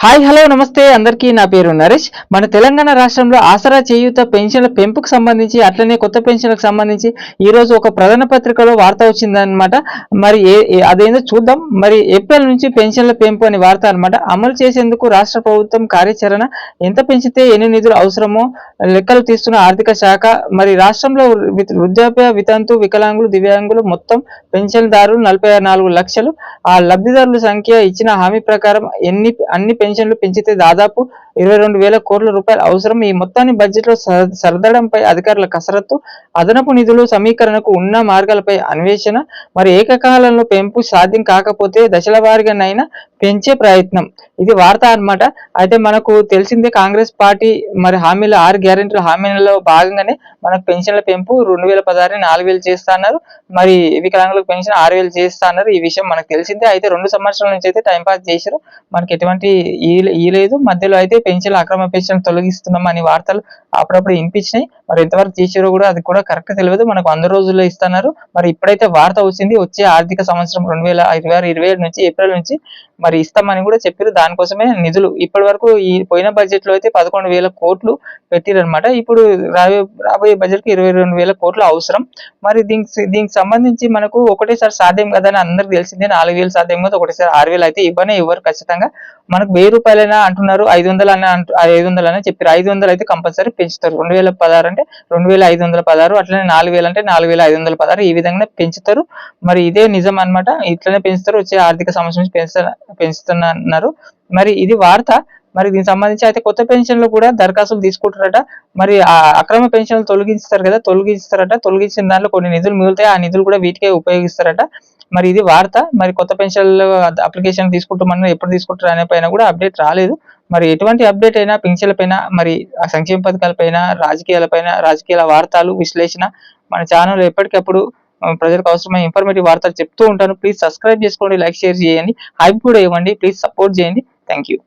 Hi hello నమస్తే. అందరికీ నా పేరు నరేష్. మన తెలంగాణ రాష్ట్రంలో ఆసరా చేయూత పెన్షన్ల పెంపుకు సంబంధించి అట్లనే కొత్త పెన్షన్లకు సంబంధించి ఈరోజు ఒక ప్రధాన పత్రికలో వార్త వచ్చిందనమాట మరి ఏ- అదేందో చూద్దాం. మరి ఏప్రిల్ నుంచి పెన్షన్ల పెంపు అని వార్త అనమాట అమలు చేసేందుకు రాష్ట్ర ప్రభుత్వం కార్యాచరణ ఎంత పెంచితే ఎన్ని నిధులు అవసరమో లెక్కలు తీస్తున్న ఆర్థిక శాఖ. మరి రాష్ట్రంలో వృద్ధాప్య వితంతు వికలాంగులు దివ్యాంగులు మొత్తం పెన్షన్దారులు నలభై నాలుగు లక్షలు. ఆ లబ్ధిదారుల సంఖ్య ఇచ్చిన హామీ ప్రకారం ఎన్ని అన్ని పెన్షన్లు పెంచితే దాదాపు ఇరవై రెండు వేల కోట్ల రూపాయలు అవసరం. ఈ మొత్తాన్ని బడ్జెట్లో సర్- అధికారుల కసరత్తు అదనపు నిధులు సమీకరణకు ఉన్న మార్గాలపై అన్వేషణ మరి ఏకకాలంలో పెంపు సాధ్యం కాకపోతే దశల వారిగానైనా పెంచే ప్రయత్నం. ఇది వార్త అన్నమాట. అయితే మనకు తెలిసిందే కాంగ్రెస్ పార్టీ మరి హామీల ఆరు గ్యారెంటీల హామీలలో భాగంగానే మనకు పెన్షన్ల పెంపు రెండు వేల పదహారు నాలుగు వేలు చేస్తున్నారు మరి వికలాంగులకు పెన్షన్ ఆరు వేలు చేస్తా అన్నారు. ఈ విషయం మనకు తెలిసిందే. అయితే రెండు సంవత్సరాల నుంచి అయితే టైం పాస్ చేశారు. మనకి ఎటువంటి ఈ లేదు. మధ్యలో అయితే పెన్సిల్ అక్రమ పెన్షన్ తొలగిస్తున్నాం అని వార్తలు అప్పుడప్పుడు వినిపించినాయి. మరి ఎంతవరకు చేసారో కూడా అది కూడా కరెక్ట్ తెలియదు. మనకు వంద రోజుల్లో ఇస్తున్నారు. మరి ఇప్పుడైతే వార్త వచ్చింది వచ్చే ఆర్థిక సంవత్సరం రెండు వేల ఇరవై ఆరు ఇరవై ఏడు నుంచి ఏప్రిల్ నుంచి మరి ఇస్తామని కూడా చెప్పారు దానికోసమే నిధులు. ఇప్పటి వరకు ఈ పోయిన బడ్జెట్లో అయితే పదకొండు వేల కోట్లు పెట్టిరనమాట ఇప్పుడు రాబోయే రాబోయే బడ్జెట్కి ఇరవై రెండు వేల కోట్లు అవసరం. మరి దీనికి దీనికి సంబంధించి మనకు ఒకటేసారి సాధ్యం కదా అని అందరికి తెలిసిందే. నాలుగు వేలు సాధ్యం కదా ఒకటేసారి ఆరు వేలు అయితే ఇవ్వనే ఇవ్వరు ఖచ్చితంగా. మనకు వెయ్యి రూపాయలైనా అంటున్నారు ఐదు వందలు అని అంటు ఐదు వందలు అని చెప్పారు ఐదు వందలు అయితే కంపల్సరీ పెంచుతారు. రెండు వేల పదహారు అంటే రెండు వేల ఐదు వందల పదహారు అట్లనే నాలుగు వేలు అంటే నాలుగు వేల ఐదు వందల పదహారు ఈ విధంగా పెంచుతారు. మరి ఇదే నిజం అన్నమాట. ఇట్లనే పెంచుతారు వచ్చే ఆర్థిక సంవత్సరం నుంచి పెంచుతా పెంచుతున్నారు. మరి ఇది వార్త. మరి దీనికి సంబంధించి అయితే కొత్త పెన్షన్లు కూడా దరఖాస్తులు తీసుకుంటారట మరి ఆ అక్రమ పెన్షన్లు తొలగిస్తారు కదా తొలగిస్తారట తొలగించిన దాంట్లో కొన్ని నిధులు మిగులుతాయి. ఆ నిధులు కూడా వీటికే ఉపయోగిస్తారట. మరి ఇది వార్త. మరి కొత్త పెన్షన్లు అప్లికేషన్ తీసుకుంటామని ఎప్పుడు తీసుకుంటారు అనే పైన కూడా అప్డేట్ రాలేదు. మరి ఎటువంటి అప్డేట్ అయినా పెన్షన్ల పైన మరి సంక్షేమ పథకాలపైన రాజకీయాలపైన రాజకీయాల వార్తలు విశ్లేషణ మన ఛానల్ ఎప్పటికప్పుడు ప్రజలకు అవసరమైన ఇన్ఫర్మేటివ్ వార్తలు చెప్తూ ఉంటాను. ప్లీజ్ సబ్స్క్రైబ్ చేసుకోండి లైక్ షేర్ చేయండి. హైప్ కూడా ఇవ్వండి. ప్లీజ్ సపోర్ట్ చేయండి. Thank you